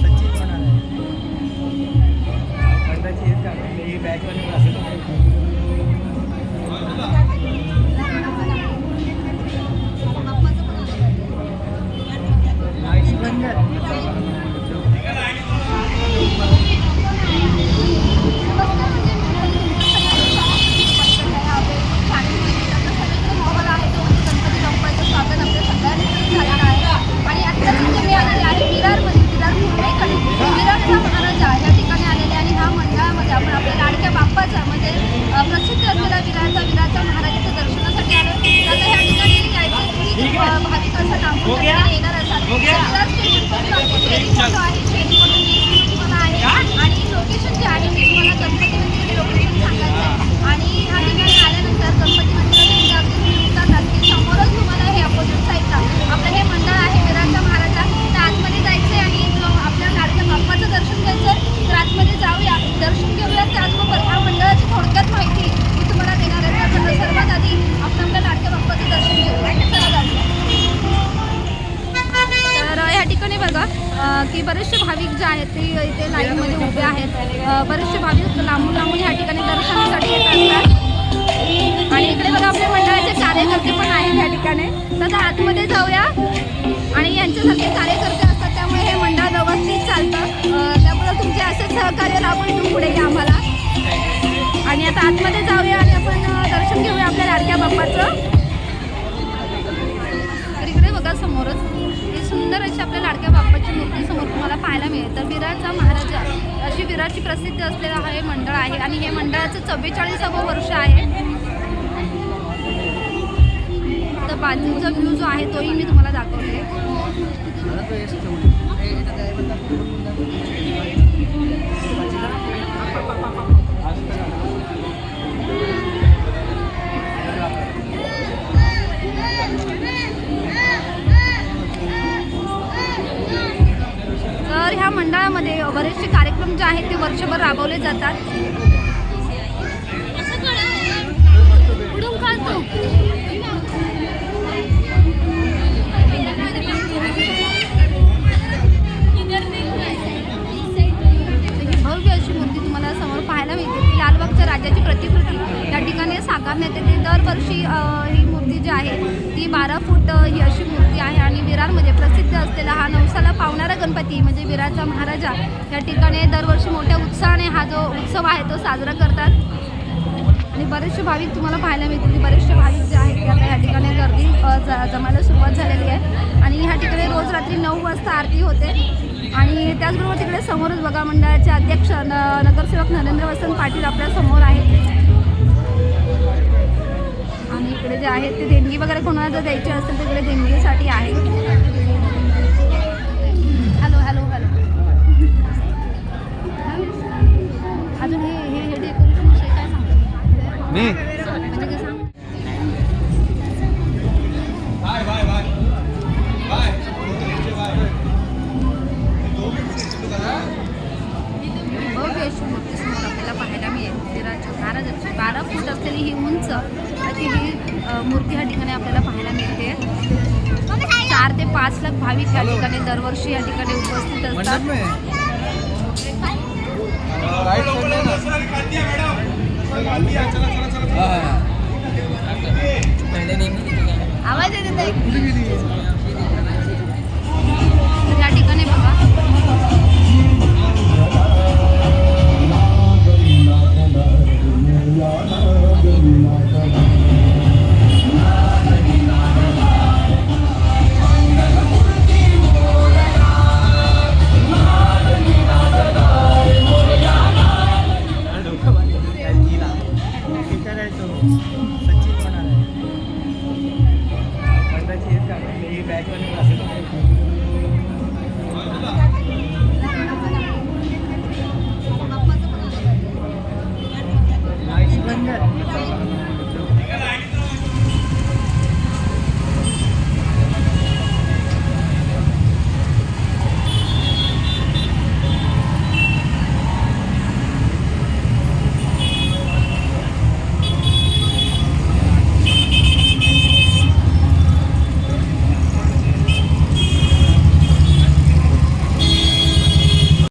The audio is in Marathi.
सचिन होणार आहे बाप्पाचा म्हणजे प्रसिद्ध असलेला विरारचा विरारचा महाराजाच्या दर्शनासाठी आलो आता ह्या ठिकाणी अ, भाविक असं ठिकाणी येणार आपली शेरी फोटो आहे शेरीमधून वीस मिनिट तुम्हाला आहे आणि लोकेशन जे आहे ते तुम्हाला गणपती मंदिराचे लोकेशन सांगायचं आहे आणि ह्या ठिकाणी आल्यानंतर गणपती मंदिराचे जे अगदी तुम्ही उतरलात की समोरच तुम्हाला हे अपोजिट साईडला आपलं हे मंडळ आहे विरारचा महाराजा तर आतमध्ये जायचं आहे आणि जो आपल्या लाडक्या बाप्पाचं दर्शन घ्यायचं आहे तर आतमध्ये जाऊया दर्शन घेऊया त्याचबरोबर ह्या मंडळाची थोडक्यात माहिती मी तुम्हाला देणार आहे. सर्वात आधी आपण आपल्या लाडक्या बाप्पाचं दर्शन घेऊया. तर या ठिकाणी बघा की बरेचसे भाविक जे आहेत ते इथे लाईनमध्ये उभे आहेत. बरेचसे भाविक लांबून लांबून ह्या ठिकाणी दर्शनासाठी येत असतात. आणि इकडे बघा आपल्या मंडळाचे कार्यकर्ते पण आहेत ह्या ठिकाणी. तर आतमध्ये जाऊया. आणि यांच्यासारखे कार्यकर्ते सहकार्य लाभो इथून पुढे या आम्हाला. आणि आता आतमध्ये जाऊया आणि आपण दर्शन घेऊया आपल्या लाडक्या बाप्पाचं. इकडे बघा समोरच ही सुंदर अशी आपल्या लाडक्या बाप्पाची मूर्ती समोर तुम्हाला पाहायला मिळेल. तर विराटचा महाराजा अशी विराटची प्रसिद्ध असलेलं हा हे मंडळ आहे आणि हे मंडळाचं चव्वेचाळीसावं वर्ष आहे. तर बाजूचा व्ह्यू जो आहे तोही मी तुम्हाला दाखवते. तर ह्या मंडळामध्ये बरेचसे कार्यक्रम जे आहेत ते वर्षभर राबवले जातात. भव्य अशी मूर्ती तुम्हाला समोर पाहायला मिळते. लालबागच्या राजाची प्रतिकृती. या ठिकाणी साकारण्यात येते. दरवर्षी मूर्ती जी आहे ती बारा फूट ही अशी मूर्ती आहे आणि विरारमध्ये प्रसिद्ध असलेला हा नवसाला पावणारा गणपती म्हणजे विरारचा महाराजा. या ठिकाणी दरवर्षी मोठ्या उत्साहाने हा जो उत्सव आहे तो साजरा करतात. आणि बरेचसे भाविक तुम्हाला पाहायला मिळतील बरेचसे भाविक जे आहेत ते आता ह्या ठिकाणी गर्दी ज- जमायला सुरुवात झालेली आहे. आणि ह्या ठिकाणी रोज रात्री नऊ वाजता आरती होते. आणि त्याचबरोबर तिकडे समोरच बघा मंडळाचे अध्यक्ष न- नगरसेवक नरेंद्र वसंत पाटील आपल्यासमोर आहेत. आहेत ते देणगी वगैरे कोणाला जर द्यायची असेल तर तिकडे देणगीसाठी आहे. फूट असलेली ही उंच अशी ही मूर्ती या ठिकाणी आपल्याला पाहायला मिळते. चार ते पाच लाख भाविक या ठिकाणी दरवर्षी या ठिकाणी उपस्थित असतात. हाँ, आवाज येते या ठिकाणी बघा